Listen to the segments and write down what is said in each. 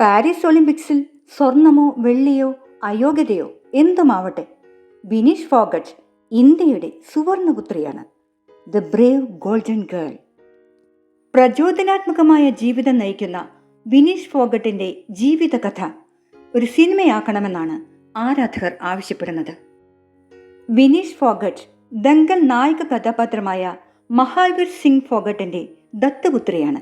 Paris ഒളിമ്പിക്സിൽ സ്വർണമോ വെള്ളിയോ അയോഗ്യതയോ എന്തുമാവട്ടെ ബിനീഷ് ഫോഗട്ട് ഇന്ത്യയുടെ സുവർണപുത്രിയാണ്. The brave golden girl. പ്രചോദനാത്മകമായ ജീവിതം നയിക്കുന്ന ബിനീഷ് ഫോഗട്ടിന്റെ ജീവിതകഥ ഒരു സിനിമയാക്കണമെന്നാണ് ആരാധകർ ആവശ്യപ്പെടുന്നത്. ബിനീഷ് ഫോഗട്ട് ദങ്കൽ നായക കഥാപാത്രമായ മഹാവീർ സിംഗ് ഫോഗട്ടിന്റെ ദത്തുപുത്രിയാണ്.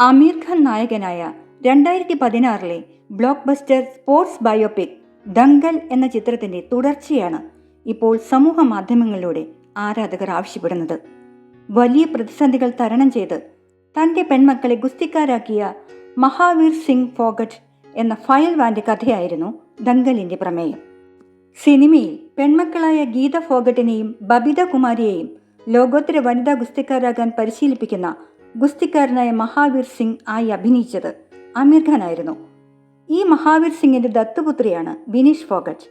അമീർ ഖാൻ നായകനായ രണ്ടായിരത്തി പതിനാറിലെ blockbuster sports biopic Dangal എന്ന ചിത്രത്തിന്റെ തുടർച്ചയാണ് ഇപ്പോൾ സമൂഹ മാധ്യമങ്ങളിലൂടെ ആരാധകർ ആവശ്യപ്പെടുന്നത്. വലിയ പ്രതിസന്ധികൾ തരണം ചെയ്ത് തന്റെ പെൺമക്കളെ ഗുസ്തിക്കാരാക്കിയ മഹാവീർ സിംഗ് ഫോഗട്ട് എന്ന ഫയൽ വാന്റെ കഥയായിരുന്നു ദംഗലിന്റെ പ്രമേയം. സിനിമയിൽ പെൺമക്കളായ ഗീത ഫോഗട്ടിനെയും ബബിത കുമാരിയെയും ലോകോത്തര വനിതാ ഗുസ്തിക്കാരാകാൻ പരിശീലിപ്പിക്കുന്ന ഗുസ്തിക്കാരനായ മഹാവീർ സിംഗ് ആയി അഭിനയിച്ചത് ആമിർ ഖാൻ ആയിരുന്നു. ഈ മഹാവീർ സിംഗിന്റെ ദത്തുപുത്രിയാണ് ബിനീഷ് ഫോഗറ്റ്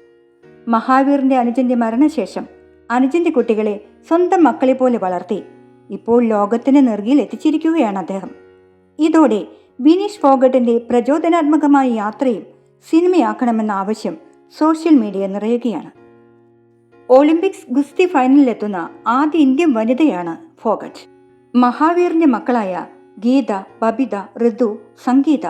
മഹാവീറിന്റെ അനുജന്റെ മരണശേഷം അനുജന്റെ കുട്ടികളെ സ്വന്തം മക്കളെ പോലെ വളർത്തി ഇപ്പോൾ ലോകത്തിന് നെറുകിയിൽ എത്തിച്ചിരിക്കുകയാണ് അദ്ദേഹം. ഇതോടെ ബിനീഷ് ഫോഗട്ടിന്റെ പ്രചോദനാത്മകമായ യാത്രയും സിനിമയാക്കണമെന്ന ആവശ്യം സോഷ്യൽ മീഡിയ നിറയുകയാണ്. ഒളിമ്പിക്സ് ഗുസ്തി ഫൈനലിലെത്തുന്ന ആദ്യ ഇന്ത്യൻ വനിതയാണ് ഫോഗട്ട്. മഹാവീറിന്റെ മക്കളായ ഗീത ബബിത ഋതു സംഗീത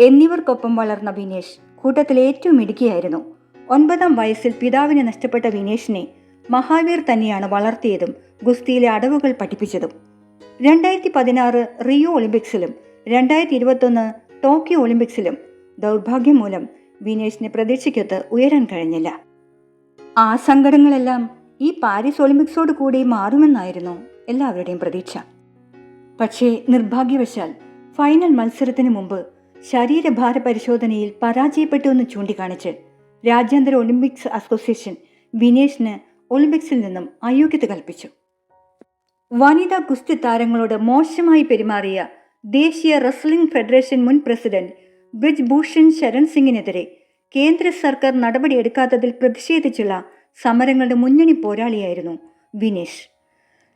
എന്നിവർക്കൊപ്പം വളർന്ന വിനേഷ് കൂട്ടത്തിൽ ഏറ്റവും ഇടുക്കിയായിരുന്നു. ഒൻപതാം വയസ്സിൽ പിതാവിനെ നഷ്ടപ്പെട്ട വിനേഷിനെ മഹാവീർ തന്നെയാണ് വളർത്തിയതും ഗുസ്തിയിലെ അടവുകൾ പഠിപ്പിച്ചതും. രണ്ടായിരത്തി പതിനാറ് റിയോ ഒളിമ്പിക്സിലും രണ്ടായിരത്തി ഇരുപത്തൊന്ന് ടോക്കിയോ ഒളിമ്പിക്സിലും ദൗർഭാഗ്യം മൂലം വിനേഷിന് പ്രതീക്ഷയ്ക്കൊത്ത് ഉയരാൻ കഴിഞ്ഞില്ല. ആ സങ്കടങ്ങളെല്ലാം ഈ പാരീസ് ഒളിമ്പിക്സോട് കൂടി മാറുമെന്നായിരുന്നു എല്ലാവരുടെയും പ്രതീക്ഷ. പക്ഷേ നിർഭാഗ്യവശാൽ ഫൈനൽ മത്സരത്തിന് മുമ്പ് ശരീരഭാര പരിശോധനയിൽ പരാജയപ്പെട്ടു എന്ന് ചൂണ്ടിക്കാണിച്ച് രാജ്യാന്തര ഒളിമ്പിക്സ് അസോസിയേഷൻ വിനേഷിന് ഒളിമ്പിക്സിൽ നിന്നും അയോഗ്യത കൽപ്പിച്ചു. വനിതാ ഗുസ്തി താരങ്ങളോട് മോശമായി പെരുമാറിയ ദേശീയ റെസ്ലിംഗ് ഫെഡറേഷൻ മുൻ പ്രസിഡന്റ് ബ്രിജ് ഭൂഷൺ ശരൺ സിംഗിനെതിരെ കേന്ദ്ര സർക്കാർ നടപടിയെടുക്കാത്തതിൽ പ്രതിഷേധിച്ചുള്ള സമരങ്ങളുടെ മുന്നണി പോരാളിയായിരുന്നു വിനേഷ്.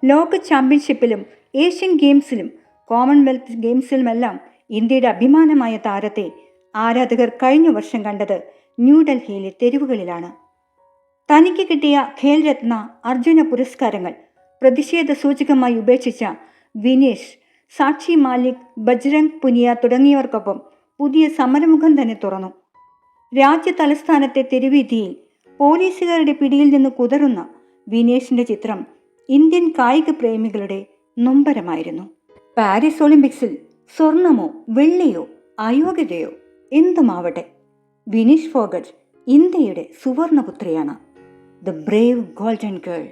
ലോക ചാമ്പ്യൻഷിപ്പിലും ഏഷ്യൻ ഗെയിംസിലും കോമൺവെൽത്ത് ഗെയിംസിലുമെല്ലാം ഇന്ത്യയുടെ അഭിമാനമായ താരത്തെ ആരാധകർ കഴിഞ്ഞ വർഷം കണ്ടത് ന്യൂഡൽഹിയിലെ തെരുവുകളിലാണ്. തനിക്ക് കിട്ടിയ ഖേൽരത്ന അർജുന പുരസ്കാരങ്ങൾ പ്രതിഷേധ സൂചകമായി ഉപേക്ഷിച്ച വിനേഷ് സാക്ഷി മാലിക് ബജ്രംഗ് പുനിയ തുടങ്ങിയവർക്കൊപ്പം പുതിയ സമരമുഖം തന്നെ തുറന്നു. രാജ്യ തലസ്ഥാനത്തെ തെരുവീതിയിൽ പോലീസുകാരുടെ പിടിയിൽ നിന്ന് കുതറുന്ന വിനേഷിന്റെ ചിത്രം ഇന്ത്യൻ കായിക പ്രേമികളുടെ നൊമ്പരമായിരുന്നു. പാരീസ് ഒളിമ്പിക്സിൽ സ്വർണമോ വെള്ളിയോ അയോഗ്യതയോ എന്തുമാവട്ടെ. വിനീഷ് ഫോഗട്ട് ഇന്ത്യയുടെ സുവർണപുത്രിയാണ്. The brave golden girl.